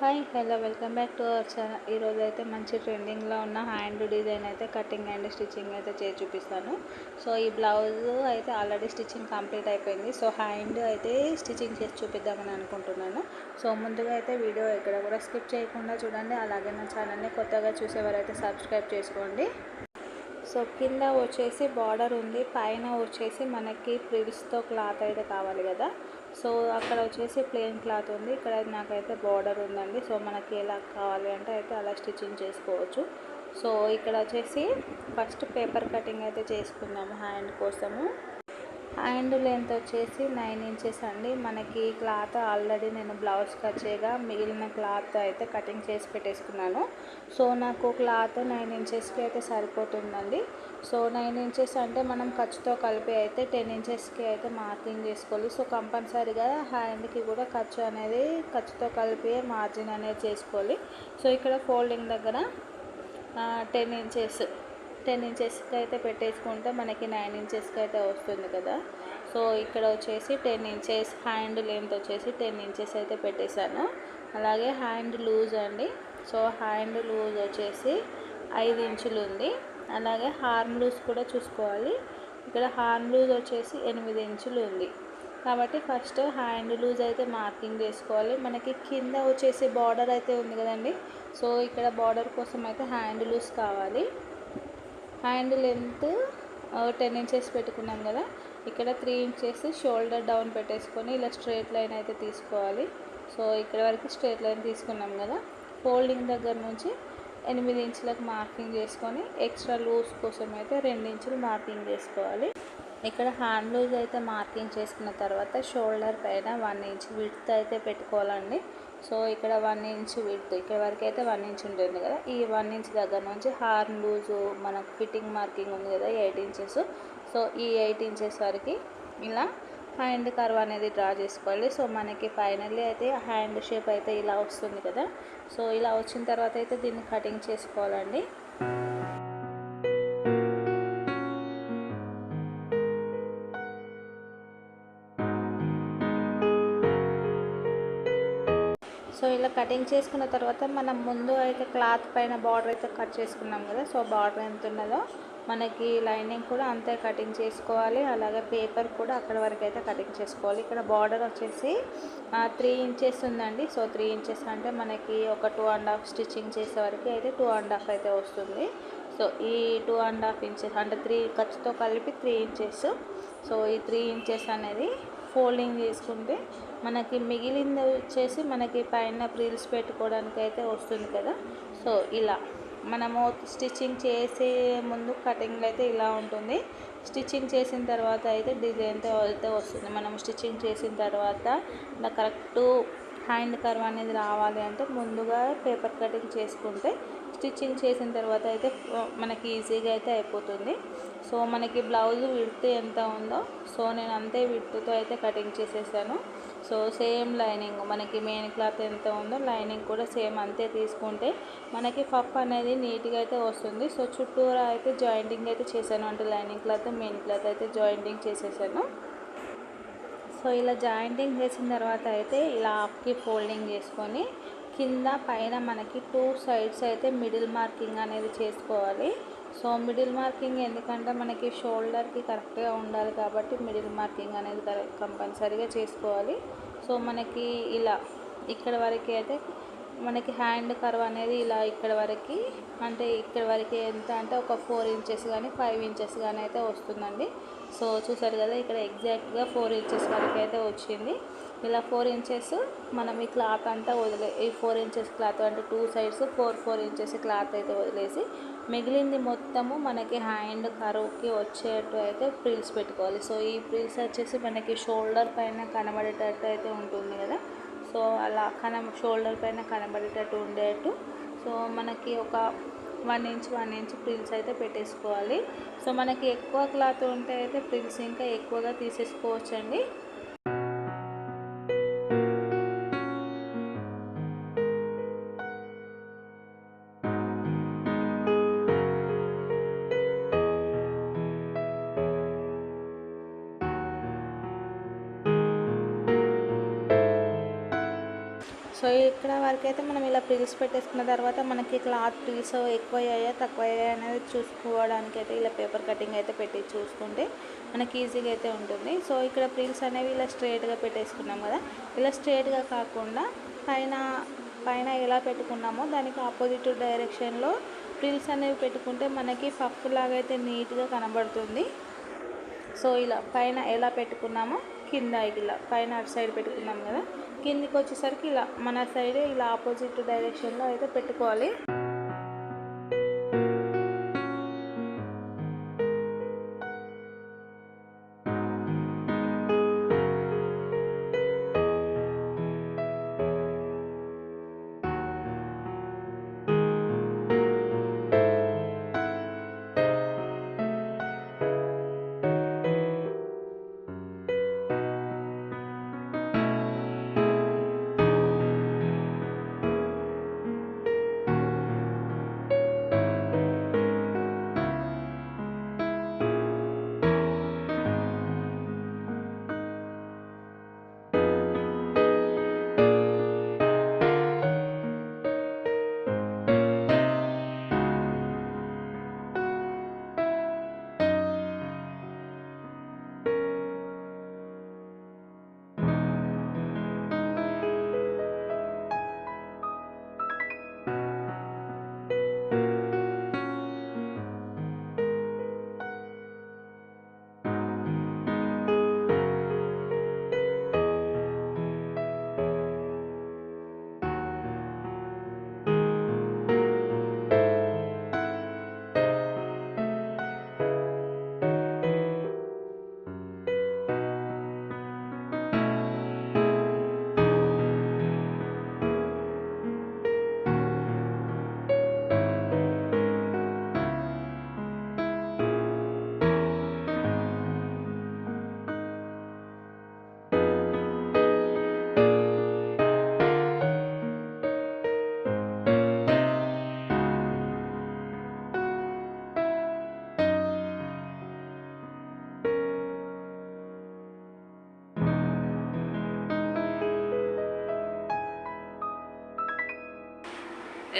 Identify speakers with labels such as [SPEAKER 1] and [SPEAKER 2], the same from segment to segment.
[SPEAKER 1] Hi hello welcome back to our channel. ఈరోజు అయితే మంచి ట్రెండింగ్లో ఉన్న హ్యాండ్ డిజైన్ అయితే కటింగ్ అండ్ స్టిచ్చింగ్ అయితే చేసి చూపిస్తాను. సో ఈ బ్లౌజ్ అయితే ఆల్రెడీ స్టిచ్చింగ్ కంప్లీట్ అయిపోయింది. సో హ్యాండ్ అయితే స్టిచ్చింగ్ చేసి చూపిద్దామని అనుకుంటున్నాను. సో ముందుగా అయితే వీడియో ఎక్కడ కూడా స్కిప్ చేయకుండా చూడండి. అలాగే నా ఛానల్ని కొత్తగా చూసేవారైతే సబ్స్క్రైబ్ చేసుకోండి. సో కింద వచ్చేసి బార్డర్ ఉంది. పైన వచ్చేసి మనకి ప్రిల్స్తో క్లాత్ అయితే కావాలి కదా. సో అక్కడ వచ్చేసి ప్లెయిన్ క్లాత్ ఉంది. ఇక్కడ నాకైతే బార్డర్ ఉందండి. సో మనకి ఎలా కావాలి అంటే అయితే అలా స్టిచ్చింగ్ చేసుకోవచ్చు. సో ఇక్కడ వచ్చేసి ఫస్ట్ పేపర్ కటింగ్ అయితే చేసుకుందాము హ్యాండ్ కోసము. అండ్ లెంత్ వచ్చేసి నైన్ ఇంచెస్ అండి. మనకి క్లాత్ ఆల్రెడీ నేను బ్లౌజ్ కచ్చేగా మిగిలిన క్లాత్ అయితే కటింగ్ చేసి పెట్టేసుకున్నాను. సో నాకు క్లాత్ నైన్ ఇంచెస్కి అయితే సరిపోతుందండి. సో నైన్ ఇంచెస్ అంటే మనం ఖర్చుతో కలిపి అయితే టెన్ ఇంచెస్కి అయితే మార్కింగ్ చేసుకోవాలి. సో కంపల్సరీగా హ్యాండ్కి కూడా ఖర్చు అనేది ఖర్చుతో కలిపి మార్జిన్ అనేది చేసుకోవాలి. సో ఇక్కడ ఫోల్డింగ్ దగ్గర టెన్ ఇంచెస్ టెన్ ఇంచెస్కి అయితే పెట్టేసుకుంటే మనకి నైన్ ఇంచెస్కి అయితే వస్తుంది కదా. సో ఇక్కడ వచ్చేసి టెన్ ఇంచెస్ హ్యాండ్ లెంత్ వచ్చేసి టెన్ ఇంచెస్ అయితే పెట్టేశాను. అలాగే హ్యాండ్ లూజ్ అండి. సో హ్యాండ్ లూజ్ వచ్చేసి ఐదు ఇంచులు ఉంది. అలాగే హార్మ్ లూజ్ కూడా చూసుకోవాలి. ఇక్కడ హార్మ్ లూజ్ వచ్చేసి ఎనిమిది ఇంచులు ఉంది. కాబట్టి ఫస్ట్ హ్యాండ్ లూజ్ అయితే మార్కింగ్ చేసుకోవాలి. మనకి కింద వచ్చేసి బార్డర్ అయితే ఉంది కదండి. సో ఇక్కడ బార్డర్ కోసం అయితే హ్యాండ్ లూజ్ కావాలి. హ్యాండ్ లెంత్ టెన్ ఇంచెస్ పెట్టుకున్నాం కదా. ఇక్కడ త్రీ ఇంచెస్ షోల్డర్ డౌన్ పెట్టేసుకొని ఇలా స్ట్రేట్ లైన్ అయితే తీసుకోవాలి. సో ఇక్కడ వరకు స్ట్రేట్ లైన్ తీసుకున్నాం కదా. ఫోల్డింగ్ దగ్గర నుంచి ఎనిమిది ఇంచులకు మార్కింగ్ చేసుకొని ఎక్స్ట్రా లూజ్ కోసం అయితే రెండు ఇంచులు మార్కింగ్ చేసుకోవాలి. ఇక్కడ హ్యాండ్ లూజ్ అయితే మార్కింగ్ చేసుకున్న తర్వాత షోల్డర్ పైన వన్ ఇంచ్ విడ్త్ అయితే పెట్టుకోవాలండి. సో ఇక్కడ వన్ ఇంచ్ విడ్త్ ఇక్కడ వరకు అయితే వన్ ఇంచ్ ఉంటుంది కదా. ఈ వన్ ఇంచ్ దగ్గర నుంచి హార్మ్ లూజు మనకు ఫిట్టింగ్ మార్కింగ్ ఉంది కదా ఎయిట్ ఇంచెస్. సో ఈ ఎయిట్ ఇంచెస్ వరకు ఇలా హ్యాండ్ కర్వ్ అనేది డ్రా చేసుకోవాలి. సో మనకి ఫైనల్లీ అయితే హ్యాండ్ షేప్ అయితే ఇలా వస్తుంది కదా. సో ఇలా వచ్చిన తర్వాత అయితే దీన్ని కటింగ్ చేసుకోవాలండి. కటింగ్ చేసుకున్న తర్వాత మనం ముందు అయితే క్లాత్ పైన బార్డర్ అయితే కట్ చేసుకున్నాం కదా సో బార్డర్ ఎంత ఉన్నదో మనకి లైనింగ్ కూడా అంతే కటింగ్ చేసుకోవాలి. అలాగే పేపర్ కూడా అక్కడ వరకు అయితే కటింగ్ చేసుకోవాలి. ఇక్కడ బార్డర్ వచ్చేసి త్రీ ఇంచెస్ ఉందండి. సో త్రీ ఇంచెస్ అంటే మనకి ఒక టూ అండ్ హాఫ్ స్టిచ్చింగ్ చేసే వరకు అయితే టూ అండ్ హాఫ్ అయితే వస్తుంది. సో ఈ టూ అండ్ హాఫ్ ఇంచెస్ అంటే త్రీ ఖర్చుతో కలిపి త్రీ ఇంచెస్ సో ఈ త్రీ ఇంచెస్ అనేది ఫోల్డింగ్ చేసుకుంటే మనకి మిగిలింది వచ్చేసి మనకి పైన ప్రిల్స్ పెట్టుకోవడానికి అయితే వస్తుంది కదా. సో ఇలా మనము స్టిచ్చింగ్ చేసే ముందు కటింగ్ అయితే ఇలా ఉంటుంది. స్టిచ్చింగ్ చేసిన తర్వాత అయితే డిజైన్తో అయితే వస్తుంది. మనం స్టిచ్చింగ్ చేసిన తర్వాత కరెక్ట్ హ్యాండ్ కర్వ్ అనేది రావాలి అంటే ముందుగా పేపర్ కటింగ్ చేసుకుంటే స్టిచ్చింగ్ చేసిన తర్వాత అయితే మనకి ఈజీగా అయితే అయిపోతుంది. సో మనకి బ్లౌజ్ విడ్త్ ఎంత ఉందో సో నేను అంతే విడ్త్తో అయితే కటింగ్ చేసేసాను. సో సేమ్ లైనింగ్ మనకి మెయిన్ క్లాత్ ఎంత ఉందో లైనింగ్ కూడా సేమ్ అంతే తీసుకుంటే మనకి పఫ్ అనేది నీట్గా అయితే వస్తుంది. సో చుట్టూరా అయితే జాయింటింగ్ అయితే చేశాను. అంటే లైనింగ్ క్లాత్ మెయిన్ క్లాత్ అయితే జాయింటింగ్ చేసేసాను. సో ఇలా జాయింటింగ్ చేసిన తర్వాత అయితే ఇలా ఆప్కి ఫోల్డింగ్ చేసుకొని కింద పైన మనకి టూ సైడ్స్ అయితే మిడిల్ మార్కింగ్ అనేది చేసుకోవాలి. సో మిడిల్ మార్కింగ్ ఎందుకంటే మనకి షోల్డర్కి కరెక్ట్గా ఉండాలి కాబట్టి మిడిల్ మార్కింగ్ అనేది కంపల్సరీగా చేసుకోవాలి. సో మనకి ఇలా ఇక్కడ వరకు అయితే మనకి హ్యాండ్ కర్వ్ అనేది ఇలా ఇక్కడ వరకు అంటే ఇక్కడ వరకు ఎంత అంటే ఒక ఫోర్ ఇంచెస్ కానీ ఫైవ్ ఇంచెస్ కానీ అయితే వస్తుందండి. సో చూసారు కదా ఇక్కడ ఎగ్జాక్ట్గా ఫోర్ ఇంచెస్ వరకు అయితే వచ్చింది. ఇలా ఫోర్ ఇంచెస్ మనం ఈ క్లాత్ అంతా వదిలే ఈ ఫోర్ ఇంచెస్ క్లాత్ అంటే two sides four four inches cloth అయితే వదిలేసి మిగిలింది మొత్తము మనకి హ్యాండ్ కరువుకి వచ్చేట్టు అయితే ప్రిల్స్ పెట్టుకోవాలి. సో ఈ ప్రిల్స్ వచ్చేసి మనకి షోల్డర్ పైన కనబడేటట్టు అయితే ఉంటుంది కదా. సో అలా కన షోల్డర్ పైన కనబడేటట్టు ఉండేట్టు సో మనకి ఒక one inch one inch frills అయితే పెట్టేసుకోవాలి. సో మనకి ఎక్కువ క్లాత్ ఉంటే అయితే ప్రిల్స్ ఇంకా ఎక్కువగా తీసేసుకోవచ్చండి. సో ఇక్కడ వరకు అయితే మనం ఇలా ప్రిల్స్ పెట్టేసుకున్న తర్వాత మనకి క్లాత్ ప్రిల్స్ ఎక్కువ అయ్యాయా తక్కువ అయ్యాయా అనేది చూసుకోవడానికి అయితే ఇలా పేపర్ కటింగ్ అయితే పెట్టి చూసుకుంటే మనకి ఈజీగా అయితే ఉంటుంది. సో ఇక్కడ ప్రిల్స్ అనేవి ఇలా స్ట్రైట్గా పెట్టేసుకున్నాం కదా. ఇలా స్ట్రైట్గా కాకుండా పైన పైన ఎలా పెట్టుకున్నామో దానికి ఆపోజిట్ డైరెక్షన్లో ప్రిల్స్ అనేవి పెట్టుకుంటే మనకి పఫ్ లాగా అయితే నీట్గా కనబడుతుంది. సో ఇలా పైన ఎలా పెట్టుకున్నామో కింద ఇలా పైన అటు సైడ్ పెట్టుకున్నాం కదా. కిందికి వచ్చేసరికి ఇలా మన సైడ్ ఇలా ఆపోజిట్ డైరెక్షన్లో అయితే పెట్టుకోవాలి.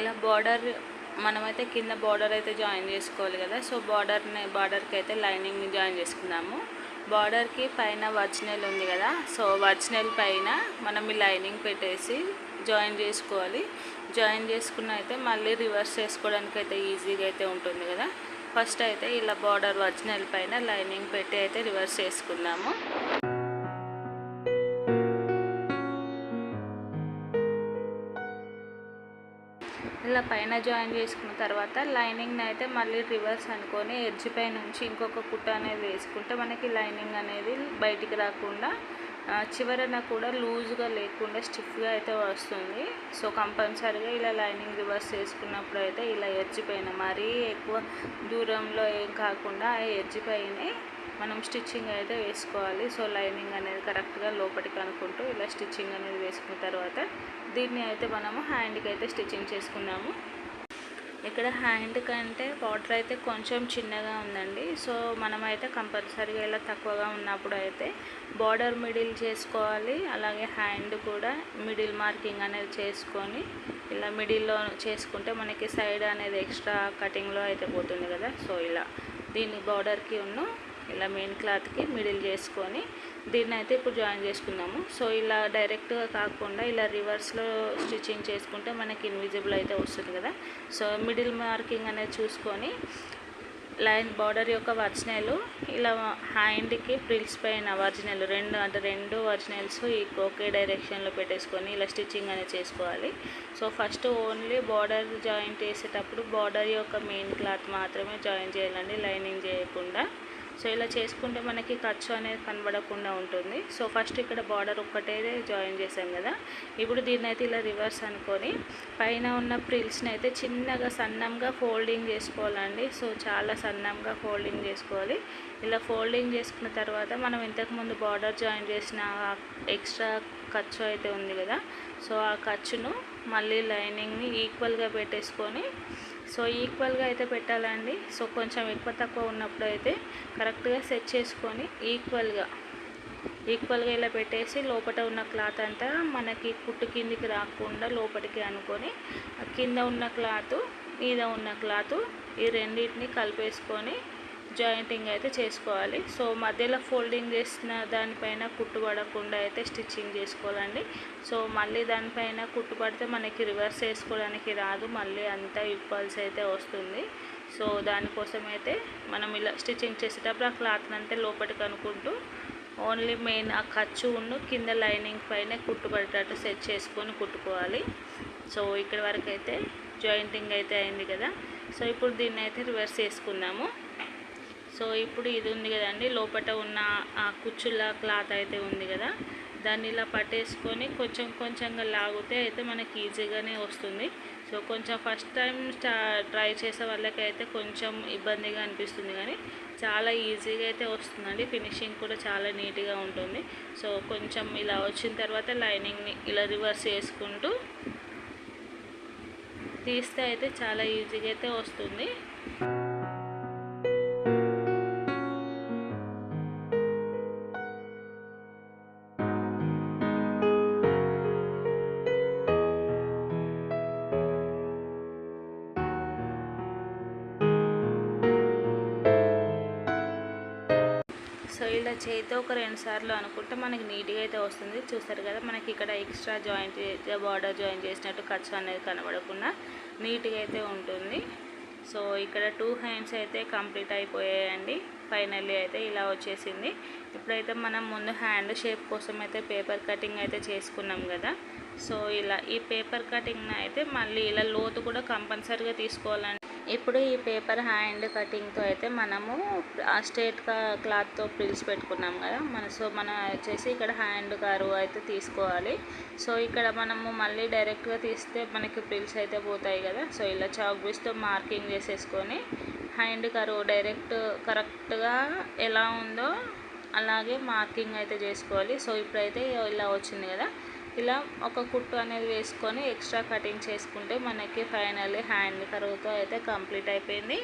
[SPEAKER 1] ఇలా బార్డర్ మనమైతే కింద బార్డర్ అయితే జాయిన్ చేసుకోవాలి కదా. సో బార్డర్ని బార్డర్కి అయితే లైనింగ్ని జాయిన్ చేసుకున్నాము బార్డర్కి పైన వర్జినల్ ఉంది కదా. సో వర్జినల్ పైన మనం ఈ లైనింగ్ పెట్టేసి జాయిన్ చేసుకోవాలి. జాయిన్ చేసుకున్న అయితే మళ్ళీ రివర్స్ చేసుకోవడానికి అయితే ఈజీగా అయితే ఉంటుంది కదా. ఫస్ట్ అయితే ఇలా బార్డర్ వర్జినల్ పైన లైనింగ్ పెట్టి అయితే రివర్స్ చేసుకుందాము. ఇలా పైన జాయిన్ చేసుకున్న తర్వాత లైనింగ్ని అయితే మళ్ళీ రివర్స్ అనుకొని ఎడ్జ్ పై నుంచి ఇంకొక కుట్ట అనేది వేసుకుంటే మనకి లైనింగ్ అనేది బయటికి రాకుండా చివరన కూడా లూజ్గా లేకుండా స్టిఫ్గా అయితే వస్తుంది. సో కంపల్సరీగా ఇలా లైనింగ్ రివర్స్ చేసుకున్నప్పుడు అయితే ఇలా ఎడ్జ్ పైన మరీ ఎక్కువ దూరంలో ఏం కాకుండా ఆ మనం స్టిచ్చింగ్ అయితే వేసుకోవాలి. సో లైనింగ్ అనేది కరెక్ట్గా లోపలికి అనుకుంటూ ఇలా స్టిచ్చింగ్ అనేది వేసుకున్న తర్వాత దీన్ని అయితే మనము హ్యాండ్కి అయితే స్టిచ్చింగ్ చేసుకున్నాము. ఇక్కడ హ్యాండ్ కంటే బార్డర్ అయితే కొంచెం చిన్నగా ఉందండి. సో మనమైతే కంపల్సరీగా ఇలా తక్కువగా ఉన్నప్పుడు అయితే బార్డర్ మిడిల్ చేసుకోవాలి. అలాగే హ్యాండ్ కూడా మిడిల్ మార్కింగ్ అనేది చేసుకొని ఇలా మిడిల్లో చేసుకుంటే మనకి సైడ్ అనేది ఎక్స్ట్రా కటింగ్లో అయితే పోతుంది కదా. సో ఇలా దీన్ని బార్డర్కి ఉన్న ఇలా మెయిన్ క్లాత్కి మిడిల్ చేసుకొని దీన్ని అయితే ఇప్పుడు జాయిన్ చేసుకుందాము. సో ఇలా డైరెక్ట్గా కాకుండా ఇలా రివర్స్లో స్టిచ్చింగ్ చేసుకుంటే మనకి ఇన్విజిబుల్ అయితే వస్తుంది కదా. సో మిడిల్ మార్కింగ్ అనేది చూసుకొని లైన్ బార్డర్ యొక్క వర్జినలు ఇలా హ్యాండ్కి ఫ్రిల్స్ పైన ఒరిజినల్ రెండు అంటే రెండు ఒరిజినల్స్ ఈ ఒకే డైరెక్షన్లో పెట్టేసుకొని ఇలా స్టిచ్చింగ్ అనేది చేసుకోవాలి. So first only border joint చేసేటప్పుడు బార్డర్ యొక్క మెయిన్ క్లాత్ మాత్రమే జాయిన్ చేయాలండి లైనింగ్ చేయకుండా. సో ఇలా చేసుకుంటే మనకి ఖర్చు అనేది కనబడకుండా ఉంటుంది. సో ఫస్ట్ ఇక్కడ బార్డర్ ఒక్కటే జాయిన్ చేసాం కదా. ఇప్పుడు దీన్ని అయితే ఇలా రివర్స్ అనుకొని పైన ఉన్న ప్రిల్స్ని అయితే చిన్నగా సన్నంగా ఫోల్డింగ్ చేసుకోవాలండి. సో చాలా సన్నంగా ఫోల్డింగ్ చేసుకోవాలి. ఇలా ఫోల్డింగ్ చేసుకున్న తర్వాత మనం ఇంతకుముందు బార్డర్ జాయిన్ చేసిన ఎక్స్ట్రా ఖర్చు అయితే ఉంది కదా. సో ఆ ఖర్చును మళ్ళీ లైనింగ్ని ఈక్వల్గా పెట్టేసుకొని సో ఈక్వల్గా అయితే పెట్టాలండి. సో కొంచెం ఎక్కువ తక్కువ ఉన్నప్పుడు అయితే కరెక్ట్గా సెట్ చేసుకొని ఈక్వల్గా ఈక్వల్గా ఇలా పెట్టేసి లోపల ఉన్న క్లాత్ అంతా మనకి కుట్టు కిందికి రాకుండా లోపలికి అనుకొని కింద ఉన్న క్లాత్ మీద ఉన్న క్లాత్ ఈ రెండింటిని కలిపేసుకొని జాయింటింగ్ అయితే చేసుకోవాలి. సో మధ్యలో ఫోల్డింగ్ చేసిన దానిపైన కుట్టుపడకుండా అయితే స్టిచ్చింగ్ చేసుకోవాలండి. సో మళ్ళీ దానిపైన కుట్టుపడితే మనకి రివర్స్ వేసుకోవడానికి రాదు. మళ్ళీ అంతా ఇప్పాల్సి అయితే వస్తుంది. సో దానికోసం అయితే మనం ఇలా స్టిచ్చింగ్ చేసేటప్పుడు ఆ క్లాత్ని అంతే లోపలికి అనుకుంటూ ఓన్లీ మెయిన్ ఆ ఖర్చు ఉన్న కింద లైనింగ్ పైన కుట్టుబడేటట్టు సెట్ చేసుకొని కుట్టుకోవాలి. సో ఇక్కడ వరకు అయితే జాయింటింగ్ అయితే అయింది కదా. సో ఇప్పుడు దీన్ని అయితే రివర్స్ చేసుకుందాము. సో ఇప్పుడు ఇది ఉంది కదండి లోపల ఉన్న ఆ కుచ్చుల క్లాత్ అయితే ఉంది కదా. దాన్ని ఇలా పట్టేసుకొని కొంచెం కొంచెంగా లాగితే అయితే మనకి ఈజీగానే వస్తుంది. సో కొంచెం ఫస్ట్ టైం స్టా ట్రై చేసే వాళ్ళకైతే కొంచెం ఇబ్బందిగా అనిపిస్తుంది కానీ చాలా ఈజీగా అయితే వస్తుందండి. ఫినిషింగ్ కూడా చాలా నీట్గా ఉంటుంది. సో కొంచెం ఇలా వచ్చిన తర్వాత లైనింగ్ని ఇలా రివర్స్ చేసుకుంటూ తీస్తే అయితే చాలా ఈజీగా అయితే వస్తుంది. ఇలా చేతి ఒక రెండు సార్లు అనుకుంటే మనకి నీట్గా అయితే వస్తుంది. చూస్తారు కదా మనకి ఇక్కడ ఎక్స్ట్రా జాయింట్ బార్డర్ జాయిన్ చేసినట్టు ఖర్చు అనేది కనబడకుండా నీట్గా అయితే ఉంటుంది. సో ఇక్కడ టూ హ్యాండ్స్ అయితే కంప్లీట్ అయిపోయాయండి. ఫైనల్లీ అయితే ఇలా వచ్చేసింది. ఇప్పుడైతే మనం ముందు హ్యాండ్ షేప్ కోసం అయితే పేపర్ కటింగ్ అయితే చేసుకున్నాం కదా. సో ఇలా ఈ పేపర్ కటింగ్ అయితే మళ్ళీ ఇలా లోతు కూడా కంపల్సరీగా తీసుకోవాలండి ఇప్పుడు ఈ పేపర్ హ్యాండ్ కటింగ్తో అయితే మనము ఆ స్ట్రేట్ క్లాత్తో ప్రిల్స్ పెట్టుకున్నాం కదా. మన సో మనం వచ్చేసి ఇక్కడ హ్యాండ్ కరువు అయితే తీసుకోవాలి. సో ఇక్కడ మనము మళ్ళీ డైరెక్ట్గా తీస్తే మనకి ప్రిల్స్ అయితే పోతాయి కదా. సో ఇలా చాక్ బీస్తో మార్కింగ్ చేసేసుకొని హ్యాండ్ కరువు డైరెక్ట్ కరెక్ట్గా ఎలా ఉందో అలాగే మార్కింగ్ అయితే చేసుకోవాలి. సో ఇప్పుడైతే ఇలా వచ్చింది కదా. ఇలా ఒక కుట్టు అనేది వేసుకొని ఎక్స్ట్రా కటింగ్ చేసుకుంటే మనకి ఫైనల్లీ హ్యాండ్ కరువుతో అయితే కంప్లీట్ అయిపోయింది.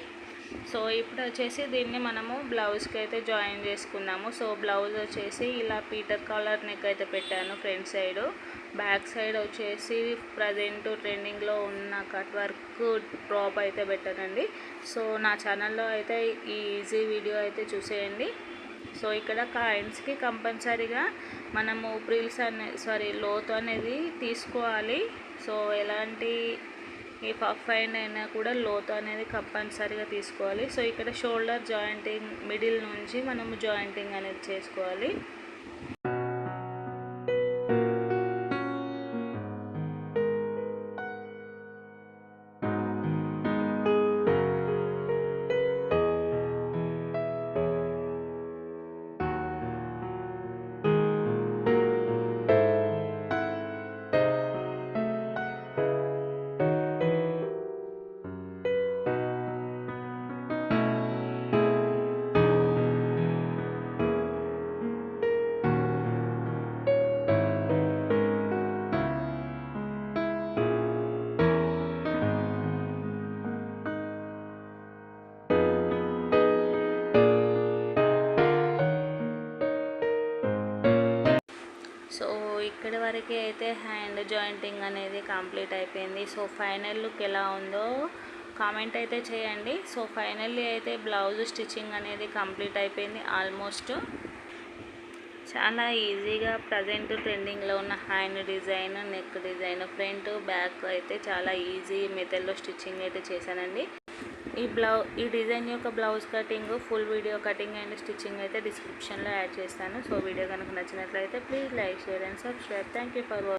[SPEAKER 1] సో ఇప్పుడు వచ్చేసి దీన్ని మనము బ్లౌజ్కి అయితే జాయిన్ చేసుకున్నాము సో బ్లౌజ్ వచ్చేసి ఇలా పీటర్ కాలర్ నెక్ అయితే పెట్టాను ఫ్రంట్ సైడ్. బ్యాక్ సైడ్ వచ్చేసి ప్రజెంట్ ట్రెండింగ్లో ఉన్న కట్ వర్క్ డ్రాప్ అయితే పెట్టానండి. సో నా ఛానల్లో అయితే ఈ ఈజీ వీడియో అయితే చూసేయండి. సో ఇక్కడ కాయిన్స్కి కంపల్సరీగా మనము ప్రిల్స్ అనే సారీ లోతు అనేది తీసుకోవాలి. సో ఎలాంటి ఈ పఫ్ అయినా కూడా లోతు అనేది కంపల్సరీగా తీసుకోవాలి. సో ఇక్కడ షోల్డర్ జాయింటింగ్ మిడిల్ నుంచి మనము జాయింటింగ్ అనేది చేసుకోవాలి. ఇక్కడి వరకు అయితే హ్యాండ్ జాయింటింగ్ అనేది కంప్లీట్ అయిపోయింది. సో ఫైనల్ లుక్ ఎలా ఉందో కామెంట్ అయితే చేయండి. సో ఫైనల్లీ అయితే బ్లౌజ్ స్టిచ్చింగ్ అనేది కంప్లీట్ అయిపోయింది. ఆల్మోస్ట్ చాలా ఈజీగా ప్రజెంట్ ట్రెండింగ్లో ఉన్న hand design neck design front back అయితే చాలా ఈజీ మెథడ్లో స్టిచ్చింగ్ అయితే చేశానండి. ఈ బ్లౌ ఈ డిజైన్ యొక్క blouse cutting full video cutting and stitching అయితే డిస్క్రిప్షన్లో యాడ్ చేస్తాను. సో వీడియో కనుక నచ్చినట్లయితే please like share and subscribe. Thank you for